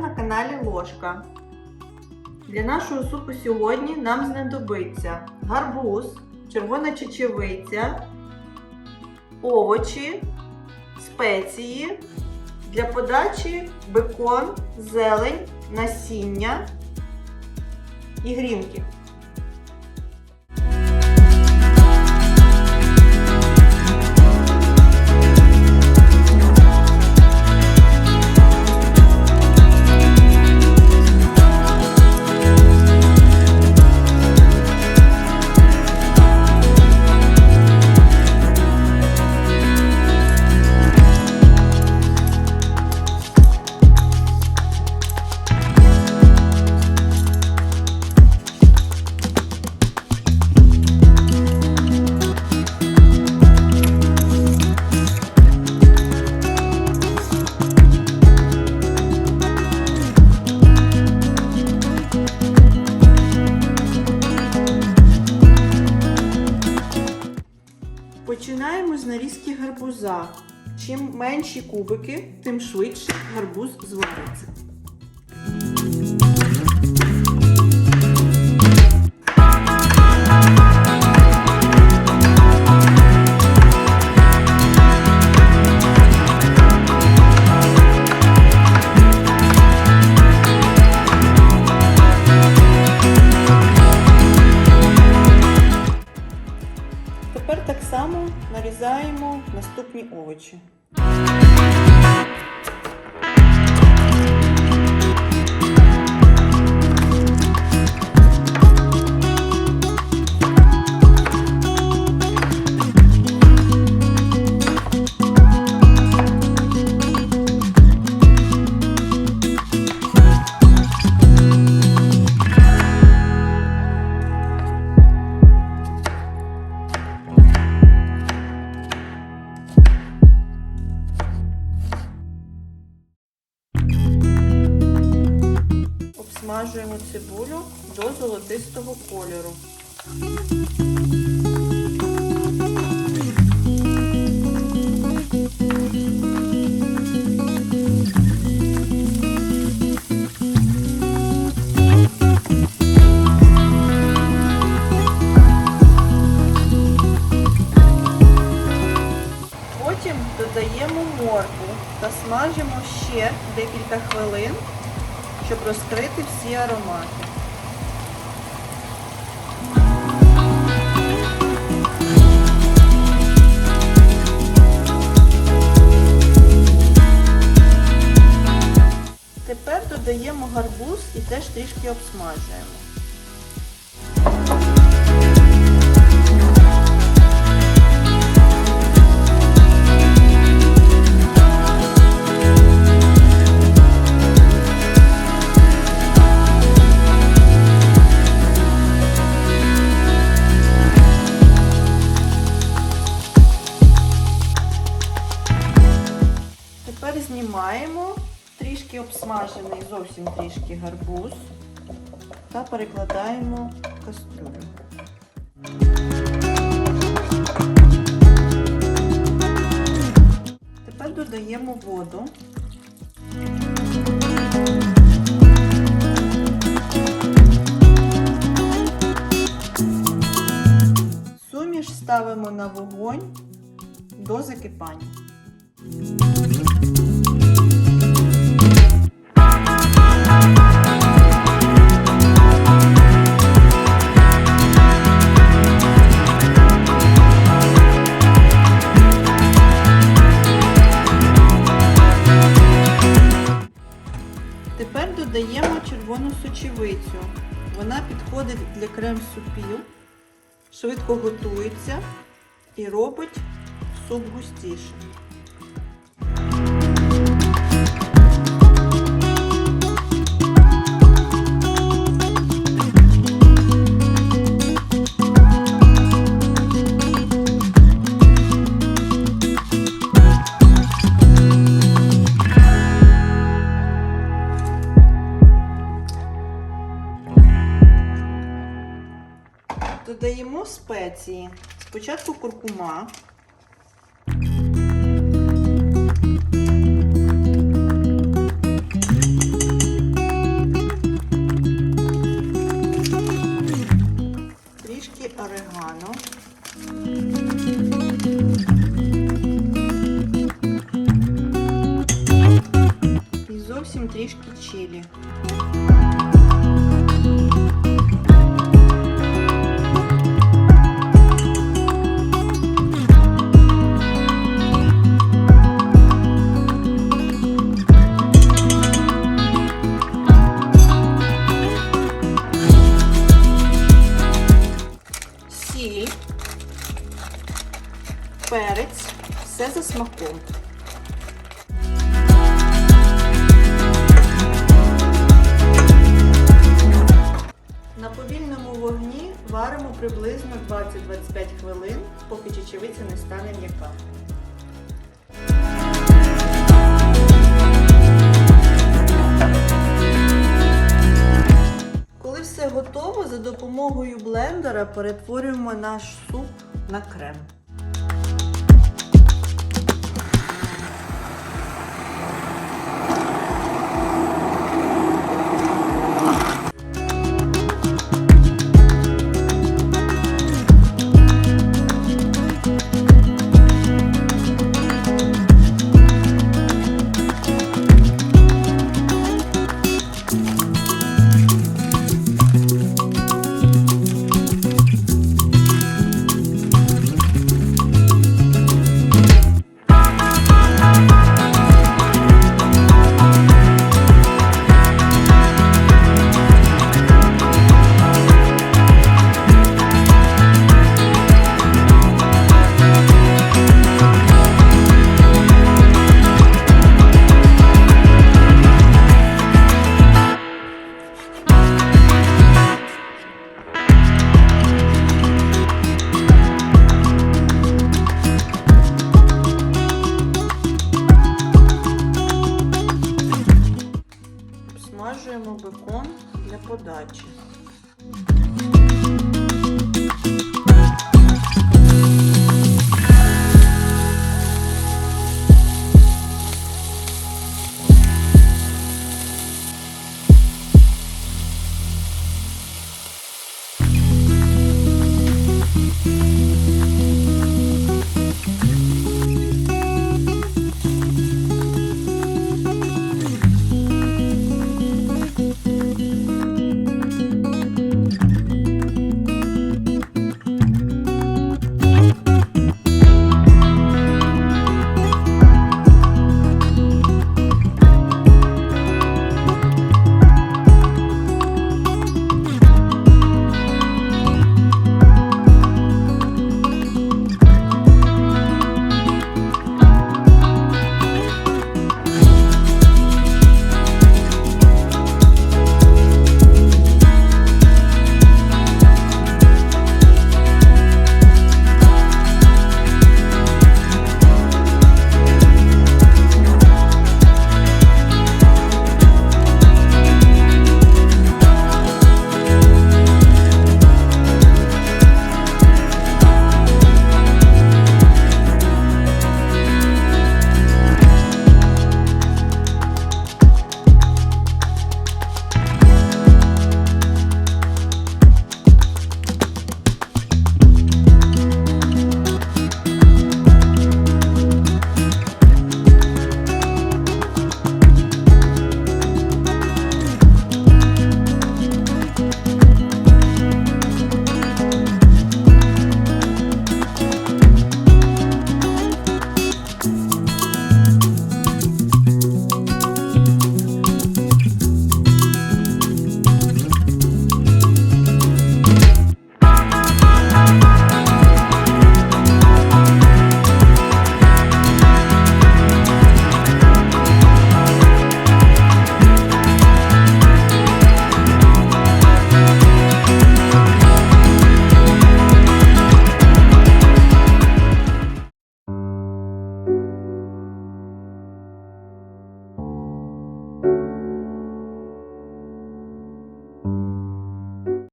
На каналі Ложка. Для нашого супу сьогодні нам знадобиться гарбуз, червона чечевиця, овочі, спеції, для подачі бекон, зелень, насіння і грінки. Нарізки гарбуза. Чим менші кубики, тим швидше гарбуз звариться. Золотистого кольору. Потім додаємо моркву та смажимо ще декілька хвилин, щоб розкрити всі аромати. Додаємо гарбуз і теж трішки обсмажуємо. Тепер знімаємо трішки обсмажений, зовсім трішки гарбуз та перекладаємо в кастрюлю. Тепер додаємо воду. Суміш ставимо на вогонь до закипання. Швидко готується і робить суп густішим. додаємо спеції. Спочатку куркума. Трішки орегано. І зовсім трішки чилі. Смаком. На повільному вогні варимо приблизно 20-25 хвилин, поки чечевиця не стане м'яка. Коли все готово, за допомогою блендера перетворюємо наш суп на крем. Обсмажуємо бекон для подачі.